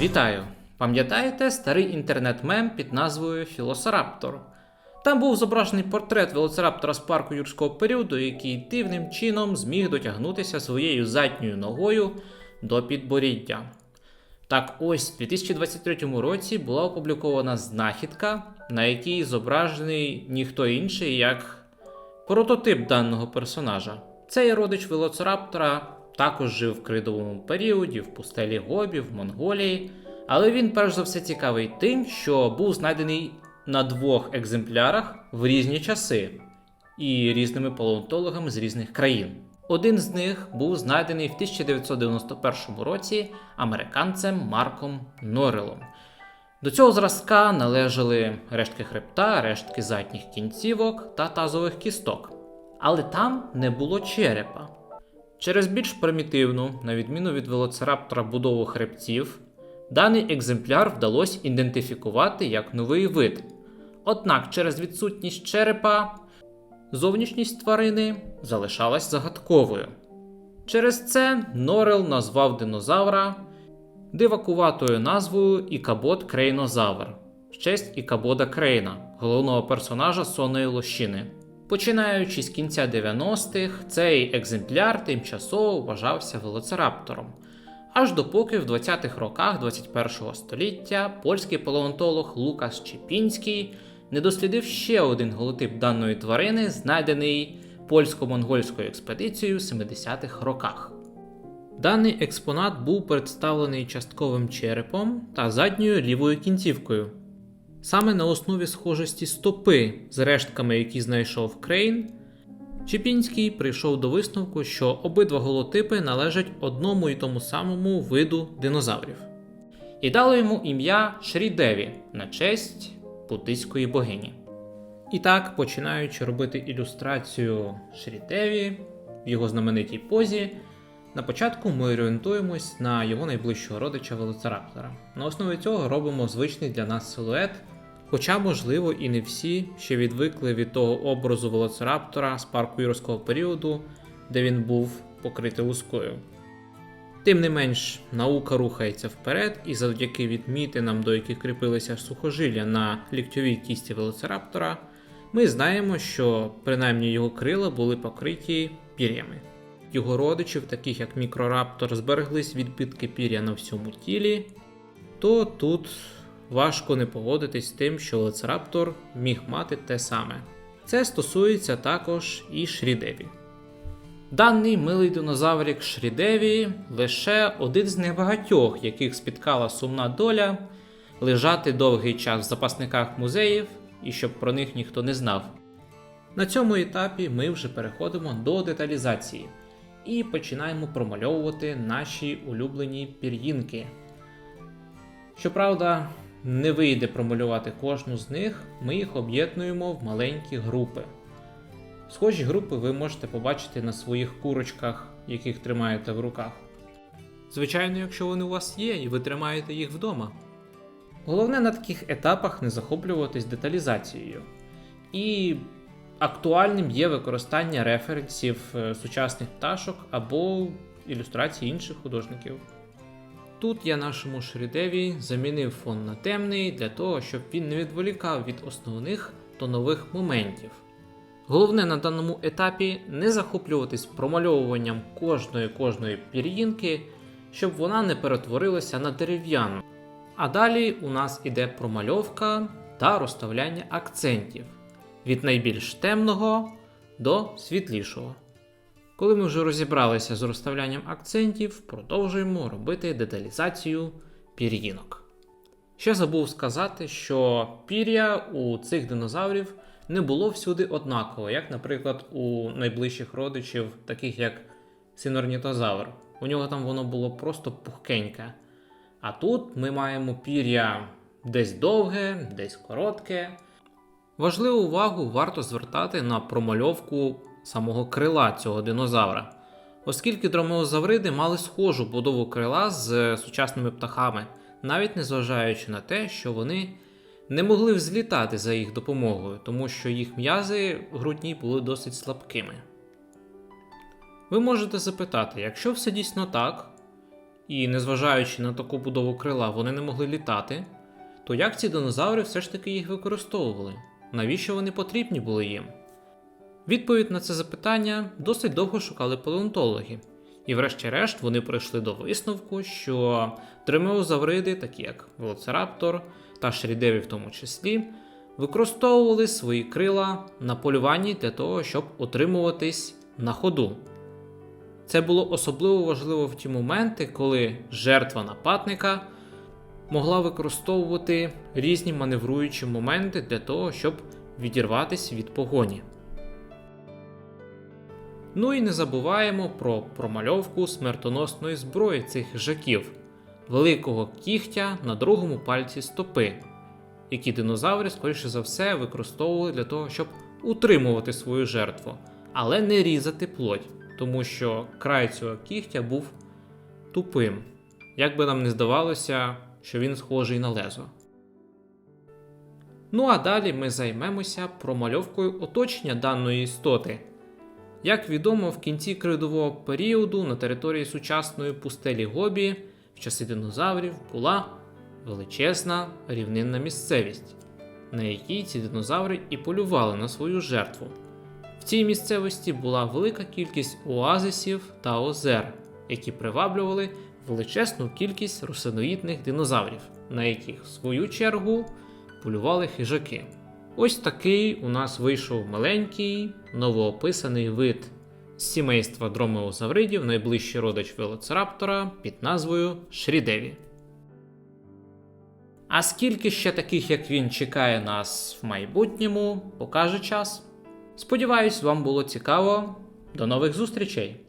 Вітаю! Пам'ятаєте старий інтернет-мем під назвою Філосараптор? Там був зображений портрет велоцираптора з парку юрського періоду, який дивним чином зміг дотягнутися своєю задньою ногою до підборіддя. Так ось у 2023 році була опублікована знахідка, на якій зображений ніхто інший, як прототип даного персонажа. Цей родич велоцираптора також жив в кридовому періоді, в пустелі Гобі, в Монголії, але він перш за все цікавий тим, що був знайдений на двох екземплярах в різні часи і різними палеонтологами з різних країн. Один з них був знайдений в 1991 році американцем Марком Норрелом. До цього зразка належали рештки хребта, рештки задніх кінцівок та тазових кісток. Але там не було черепа. Через більш примітивну, на відміну від велоцираптора будову хребців, даний екземпляр вдалося ідентифікувати як новий вид. Однак через відсутність черепа зовнішність тварини залишалась загадковою. Через це Норел назвав динозавра дивакуватою назвою Ікабот Крейнозавр в честь Ікабода Крейна, головного персонажа сонної лощини. Починаючи з кінця 90-х, цей екземпляр тимчасово вважався велоцираптором. Аж допоки в 20-х роках 21-го століття польський палеонтолог Лукас Чепінський не дослідив ще один голотип даної тварини, знайдений польсько-монгольською експедицією в 70-х роках. Даний експонат був представлений частковим черепом та задньою лівою кінцівкою. Саме на основі схожості стопи з рештками, які знайшов Крейн, Чіпінський прийшов до висновку, що обидва голотипи належать одному і тому самому виду динозаврів. І дало йому ім'я Шрідеві на честь буддийської богині. І так, починаючи робити ілюстрацію Шрідеві в його знаменитій позі, на початку ми орієнтуємось на його найближчого родича велоцираптора. На основі цього робимо звичний для нас силует, хоча, можливо, і не всі ще відвикли від того образу велоцираптора з парку юрського періоду, де він був покритий лускою. Тим не менш, наука рухається вперед, і завдяки відмітинам, до яких кріпилися сухожилля на ліктьовій кісті велоцираптора, ми знаємо, що принаймні його крила були покриті пір'ями. Його родичів, таких як мікрораптор, збереглись відбитки пір'я на всьому тілі, то тут важко не погодитись з тим, що велоцираптор міг мати те саме. Це стосується також і Шрідеві. Даний милий динозаврик Шрідеві лише один з небагатьох, яких спіткала сумна доля лежати довгий час в запасниках музеїв і щоб про них ніхто не знав. На цьому етапі ми вже переходимо до деталізації і починаємо промальовувати наші улюблені пір'їнки. Щоправда, не вийде промалювати кожну з них, ми їх об'єднуємо в маленькі групи. Схожі групи ви можете побачити на своїх курочках, яких тримаєте в руках. Звичайно, якщо вони у вас є і ви тримаєте їх вдома. Головне на таких етапах не захоплюватись деталізацією. І актуальним є використання референсів е, сучасних пташок або ілюстрацій інших художників. Тут я нашому Шрідеві замінив фон на темний для того, щоб він не відволікав від основних до нових моментів. Головне на даному етапі не захоплюватись промальовуванням кожної кожної пір'їнки, щоб вона не перетворилася на дерев'яну. А далі у нас іде промальовка та розставляння акцентів від найбільш темного до світлішого. Коли ми вже розібралися з розставлянням акцентів, продовжуємо робити деталізацію пір'їнок. Ще забув сказати, що пір'я у цих динозаврів не було всюди однаково, як, наприклад, у найближчих родичів, таких як синорнітозавр. У нього там воно було просто пухкеньке. А тут ми маємо пір'я десь довге, десь коротке. Важливу увагу варто звертати на промальовку самого крила цього динозавра, оскільки дромеозавриди мали схожу будову крила з сучасними птахами, навіть незважаючи на те, що вони не могли взлітати за їх допомогою, тому що їх м'язи грудні були досить слабкими. Ви можете запитати, якщо все дійсно так, і незважаючи на таку будову крила, вони не могли літати, то як ці динозаври все ж таки їх використовували? Навіщо вони потрібні були їм? Відповідь на це запитання досить довго шукали палеонтологи. І врешті-решт вони прийшли до висновку, що тримеозавриди, такі як велоцираптор та шрідеві в тому числі, використовували свої крила на полюванні для того, щоб утримуватись на ходу. Це було особливо важливо в ті моменти, коли жертва нападника могла використовувати різні маневруючі моменти для того, щоб відірватися від погоні. Ну і не забуваємо про промальовку смертоносної зброї цих хижаків великого кігтя на другому пальці стопи, які динозаври, скоріше за все, використовували для того, щоб утримувати свою жертву, але не різати плоть, тому що край цього кігтя був тупим, як би нам не здавалося, що він схожий на лезо. Ну а далі ми займемося промальовкою оточення даної істоти. Як відомо, в кінці кридового періоду на території сучасної пустелі Гобі в часи динозаврів була величезна рівнинна місцевість, на якій ці динозаври і полювали на свою жертву. В цій місцевості була велика кількість оазисів та озер, які приваблювали величезну кількість росиноїдних динозаврів, на яких в свою чергу полювали хижаки. Ось такий у нас вийшов маленький новоописаний вид сімейства дромеозавридів, найближчий родич велоцираптора під назвою Шрідеві. А скільки ще таких, як він, чекає нас в майбутньому, покаже час. Сподіваюсь, вам було цікаво. До нових зустрічей!